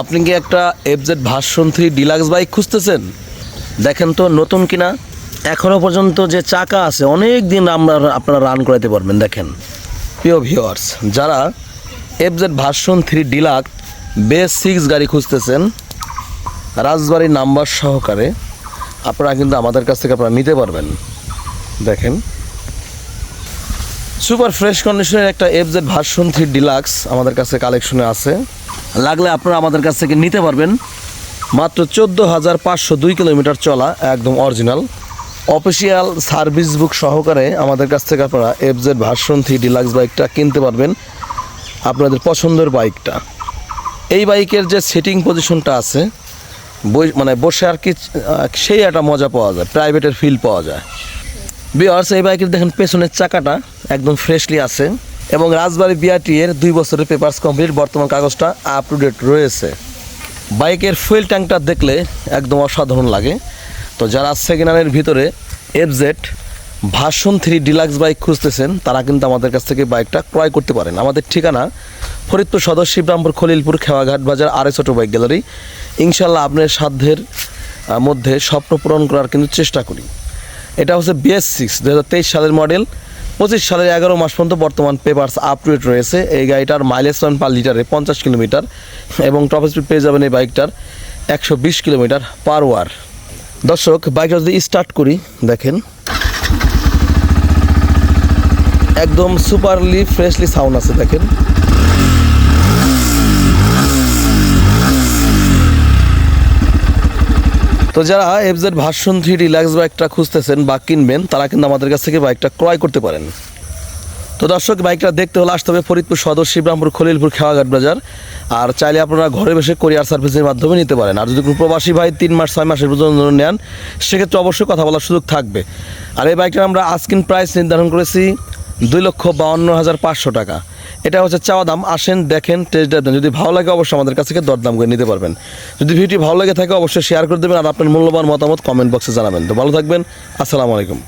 আপনি কি একটা FZ version three deluxe bike খুঁজতেছেন? দেখেন তো, নতুন কিনা? এখনও পর্যন্ত যে চাকা আছে অনেক দিন আমরা আপনারা রান করাতে পারবেন, দেখেন। প্রিয় ভিওয়ার্স যারা FZ version three deluxe base six গাড়ি খুঁজতেছেন, রাজবাড়ির নাম্বার সহকারে, আপনারা কিন্তু আমাদের কাছ থেকে আপনারা নিতে পারবেন। দেখেন। সুপার ফ্রেশ কন্ডিশনের একটা এফজেড ভার্সন থ্রি ডিলাক্স আমাদের কাছে কালেকশনে আছে। লাগলে আপনারা আমাদের কাছ থেকে নিতে পারবেন। মাত্র চোদ্দ হাজার পাঁচশো দুই কিলোমিটার চলা, একদম অরিজিনাল অফিসিয়াল সার্ভিস বুক সহকারে আমাদের কাছ থেকে আপনারা এফজেড ভার্সন থ্রি ডিলাক্স বাইকটা কিনতে পারবেন আপনাদের পছন্দের বাইকটা এই বাইকের যে সিটিং পজিশনটা আছে, বই- মানে বসে আর কি সেই একটা মজা পাওয়া যায় প্রাইভেটের ফিল পাওয়া যায়। বিয়ার্স এই বাইকের দেখেন পেছনের চাকাটা। একদম ফ্রেশলি আছে এবং রাজবাড়ি বিআরটি এর দুই বছরের পেপারস কমপ্লিট বর্তমান কাগজটা আপ টু ডেট রয়েছে। বাইকের ফুয়েল ট্যাঙ্কটা দেখলে একদম অসাধারণ লাগে। তো যারা সেকেন্ড হ্যান্ডের ভিতরে FZ version three deluxe bike খুঁজতেছেন, তারা কিন্তু আমাদের কাছ থেকে বাইকটা ক্রয় করতে পারেন। আমাদের ঠিকানা ফরিদপুর সদর শিবরামপুর খলিলপুর খেওয়াঘাট বাজার আর এস বাইক গ্যালারি ইনশাল্লাহ আপনার সাধ্যের মধ্যে স্বপ্ন পূরণ করার কিন্তু চেষ্টা করি। এটা হচ্ছে বিএস সিক্স দু হাজার তেইশ সালের মডেল পঁচিশ সালের এগারো মাস পর্যন্ত বর্তমান পেপার্স আপ টু ডেট রয়েছে। এই গাড়িটার মাইলেজ পান পার লিটারে পঞ্চাশ কিলোমিটার এবং টপ স্পিড পেয়ে যাবেন এই বাইকটার একশো বিশ কিলোমিটার পার ওয়ার দর্শক বাইকটা যদি স্টার্ট করি, দেখেন। একদম সুপারলি ফ্রেশলি সাউন্ড আছে, দেখেন। তো যারা এফজেড ভার্সন থ্রি রিল্যাক্স বাইকটা খুঁজতেছেন বা কিনবেন, তারা কিন্তু আমাদের কাছ থেকে বাইকটা ক্রয় করতে পারেন। তো দর্শক বাইকটা দেখতে হলে আসতে হবে ফরিদপুর সদর, শিবরামপুর, খলিলপুর, খেওয়াঘাট বাজার। আর চাইলে আপনারা ঘরে বসে কোরিয়ার সার্ভিসের মাধ্যমে নিতে পারেন। আর যদি কোনো প্রবাসী ভাই তিন মাস, ছয় মাসের পর্যন্ত নেন, সেক্ষেত্রে অবশ্যই কথা বলার সুযোগ থাকবে। আর এই বাইকটা আমরা আজকিন প্রাইস নির্ধারণ করেছি দুই লক্ষ বাউন্ন হাজার পাঁচশো টাকা। এটা হচ্ছে চাওয়া দাম। আসেন, দেখেন টেস্ট ড্রাইভ যদি ভালো লাগে অবশ্যই আমাদের কাছ থেকে দরদাম করে নিতে পারবেন। যদি ভিডিওটি ভালো লাগে থাকে অবশ্যই শেয়ার করে দেবেন আর আপনার মূল্যবান মতামত কমেন্ট বক্সে জানাবেন। তো ভালো থাকবেন। আসসালামু আলাইকুম।